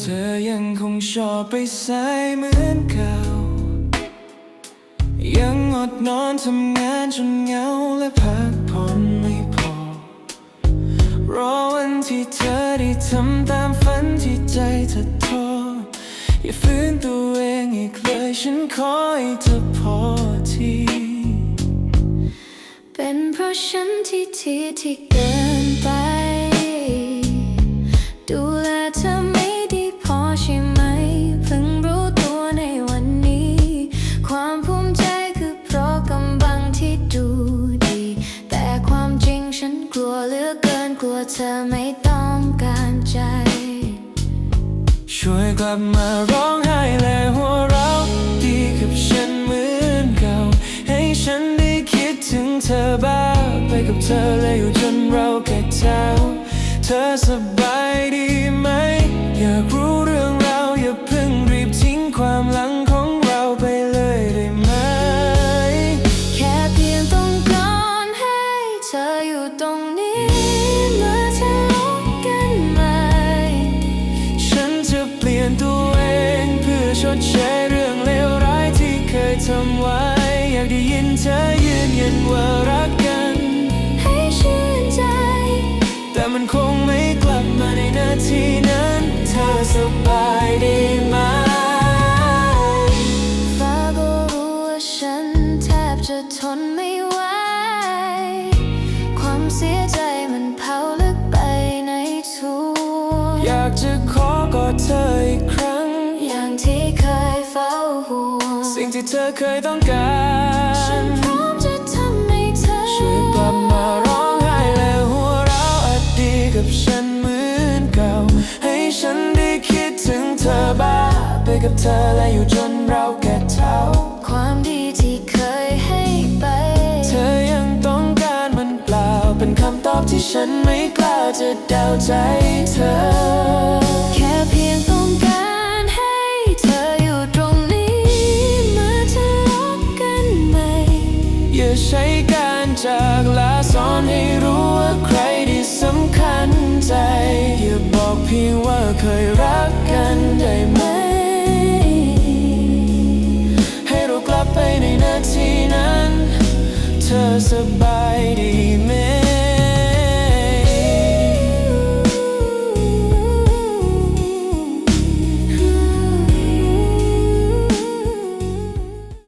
เธอยังคงชอบไปสายเหมือนเก่า ยังอดนอนทำงานจนเหงาและพักผ่อนไม่พอ รอวันที่เธอได้ทำตามฝันที่ใจเธอทออย่าฝืนตัวเองอีกเลยฉันขอให้เธอพอที เป็นเพราะฉันที่ที่ที่เกิ เธอไม่ต้องการใจ ช่วยกลับมาร้องไห้และหัวเราะดีกับฉันเหมือนเก่า ให้ฉันได้คิดถึงเธอบ้างไปกับเธอและอยู่จนเราแก่เท่าเธอสบายดีไหม อยากรู้เรื่องราวอย่าเพิ่งรีบทิ้งความหลังของเราไปเลยได้ไหม แค่เพียงต้องการให้เธออยู่ตรงนี้ ยนตัวเองเพื่อชดใช้เรื่องเลวร้ายที่เคยทำไว้ อยากได้ยินเธอยืนยันว่ารักกัน ให้ชื่นใจ แต่มันคงไม่กลับมาในนาทีนั้น เธอสบายดีไหมฟ้าก็รู้ว่าฉันแทบจะทนไม่ ออีกครั้ง อย่างที่เคยเฝ้าห่วงสิ่งที่เธอเคยต้องกาฉัรนพร้อมจะทำให้เธอช่วยกลับมาร้องไห้และหัวเราะอดีตกับฉันเหมือนเก่า ให้ฉันได้คิดถึงเธอบ้างไปกับเธอและอยู่จนเราแก่เท่าความดีที่เคยให้ไป เธอยังต้องการมันเปล่า เป็นคำตอบที่ฉันไม่กล้าจะเดาใจเธอ อนให้รู้ว่าใครที่สำคัญใจ อย่าบอกเพียงว่าเคยรักกันได้ไหม ให้เรากลับไปในนาทีนั้น เธอสบายดี